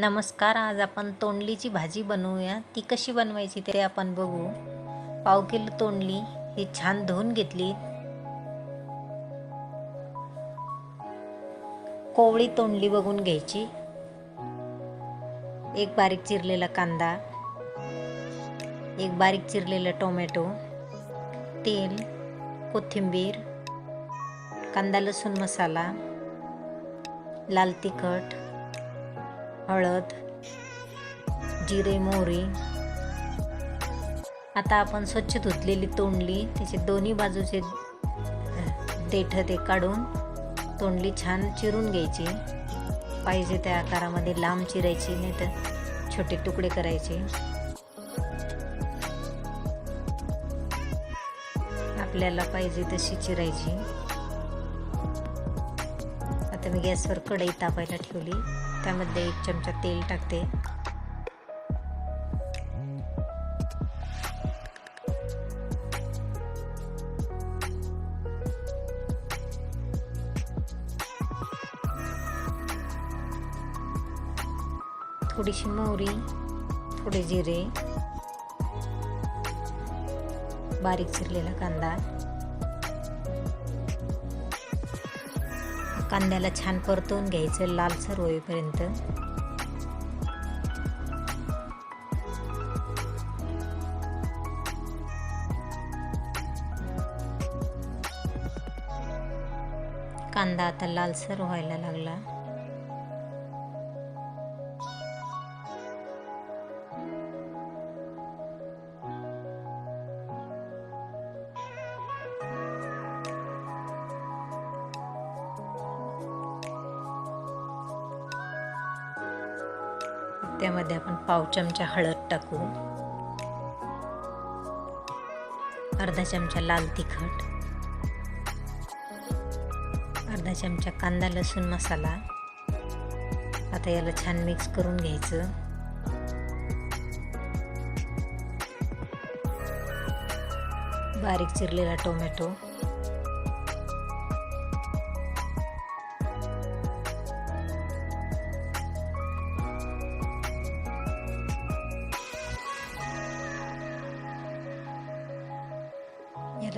नमस्कार आज आपण तोंडलीची भाजी बनवूया. ती कशी बनवायची ते आपण बघू. पाव किलो तोंडली ही छान धुवून घेतली. कोवळी तोंडली बघून घ्यायची. एक बारीक चिरलेला कांदा. एक बारीक चिरलेला टोमॅटो. तेल कोथिंबीर कांदा लसूण मसाला लाल तिखट हळद जिरे मोहरी. आता आपण स्वच्छ धुतलेली तोंडली त्याचे दोन्ही बाजूचे देठ ते काढून तोंडली छान चिरून घ्यायची. पाहिजे त्या आकारामध्ये लांब चिरायची नाही तर छोटे तुकडे करायचे. आपल्याला पाहिजे तशी चिरायची. आता मी गॅसवर कढई तापायला ठेवली. त्यामध्ये एक चमचा तेल टाकते. थोडीशी मोहरी थोडे जिरे बारीक चिरलेला कांदा कांद्याला छान परतवून घ्यायचं लालसर होईपर्यंत. कांदा आता लालसर व्हायला लागला. त्यामध्ये आपण पाव चमचा हळद टाकू. अर्धा चमचा लाल तिखट. अर्धा चमचा कांदा लसूण मसाला. आता याला छान मिक्स करून घ्यायचं. बारीक चिरलेला टोमॅटो.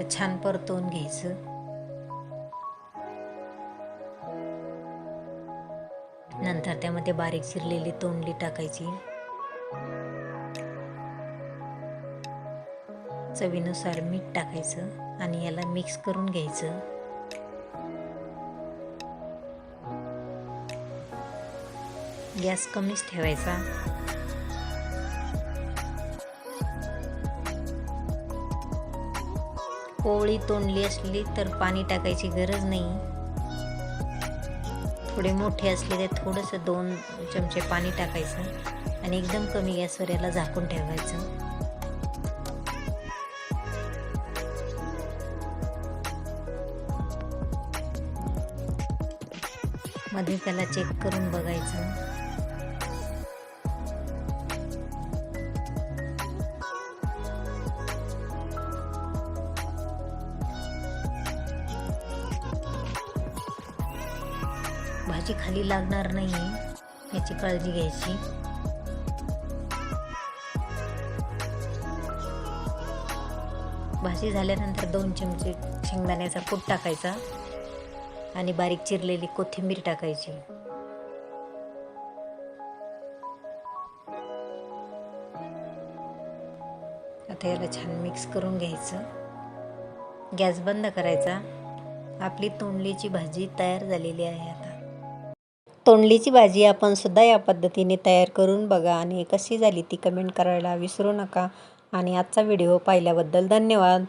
याला छान परतवून घ्यायचं. नंतर त्यामध्ये बारीक चिरलेली तोंडली टाकायची. चवीनुसार मीठ टाकायचं आणि याला मिक्स करून घ्यायचं. गॅस कमीच ठेवायचा. कोवळी तोंडली असली तर पाणी टाकायची गरज नाही. थोडे मोठे असले तर थोडंसं दोन चमचे पाणी टाकायचं आणि एकदम कमी गॅसवर याला झाकून ठेवायचं. मध्ये त्याला चेक करून बघायचं. भाजी खाली लागणार नाही आहे याची काळजी घ्यायची. भाजी झाल्यानंतर दोन चमचे शेंगदाण्याचा कूट टाकायचा आणि बारीक चिरलेली कोथिंबीर टाकायची. आता याला छान मिक्स करून घ्यायचं. गॅस बंद करायचा. आपली तोंडलीची भाजी तयार झालेली आहे आता. तोंडलीची भाजी आपण सुद्धा या पद्धतीने तयार करून बघा आणि कशी झाली ती कमेंट करायला विसरू नका. आणि आजचा व्हिडिओ पाहिल्याबद्दल धन्यवाद.